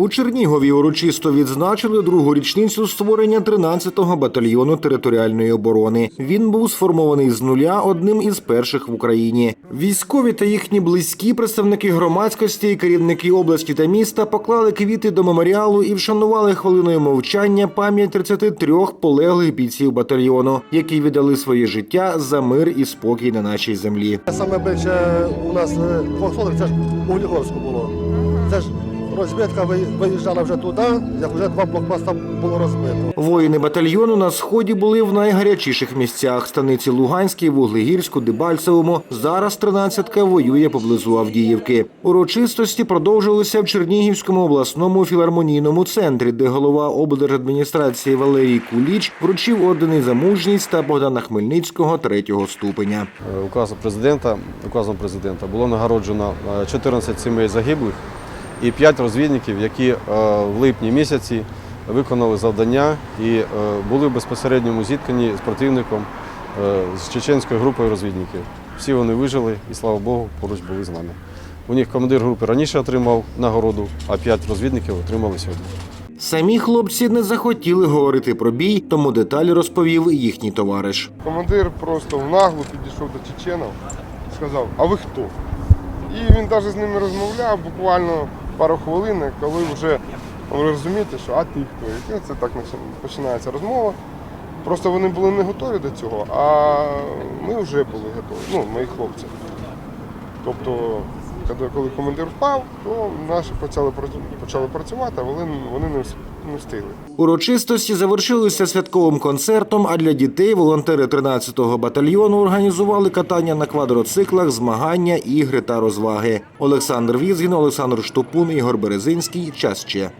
У Чернігові урочисто відзначили другу річницю створення 13-го батальйону територіальної оборони. Він був сформований з нуля одним із перших в Україні. Військові та їхні близькі представники громадськості і керівники області та міста поклали квіти до меморіалу і вшанували хвилиною мовчання пам'ять 33 полеглих бійців батальйону, які віддали своє життя за мир і спокій на нашій землі. Саме більше у нас е, це ж Углігорську було. Це ж розвідка ви- виїжджала вже туди, як вже два блокпоста було розбито. Воїни батальйону на сході були в найгарячіших місцях станиці Луганській, Вуглегірську, Дебальцевому. Зараз тринадцятка воює поблизу Авдіївки. Урочистості продовжилися в Чернігівському обласному філармонійному центрі, де голова облдержадміністрації Валерій Куліч вручив ордени за мужність та Богдана Хмельницького третього ступеня. Е, Указом президента, указом президента було нагороджено е, 14 сімей загиблих і 5 розвідників, які е, в липні місяці виконали завдання і е, були в безпосередньому зіткненні з противником е, з чеченською групою розвідників. Всі вони вижили і слава Богу, поруч були з нами. У них командир групи раніше отримав нагороду, а 5 розвідників отримали сьогодні. Самі хлопці не захотіли говорити про бій, тому деталі розповів їхній товариш. Командир просто в наглу підійшов до чеченів і сказав, а ви хто? І він навіть з ними розмовляв буквально пару хвилин, коли вже ви розумієте, що а ти хто? І це так починається розмова. Просто вони були не готові до цього, а ми вже були готові, ну, мої хлопці. Тобто, коли- командир впав, то наші почали, почали працювати, а вони, вони не встигли. Урочистості завершилися святковим концертом. А для дітей волонтери 13-го батальйону організували катання на квадроциклах, змагання, ігри та розваги. Олександр Візгін, Олександр Штопун, Ігор Березинський. Час ще.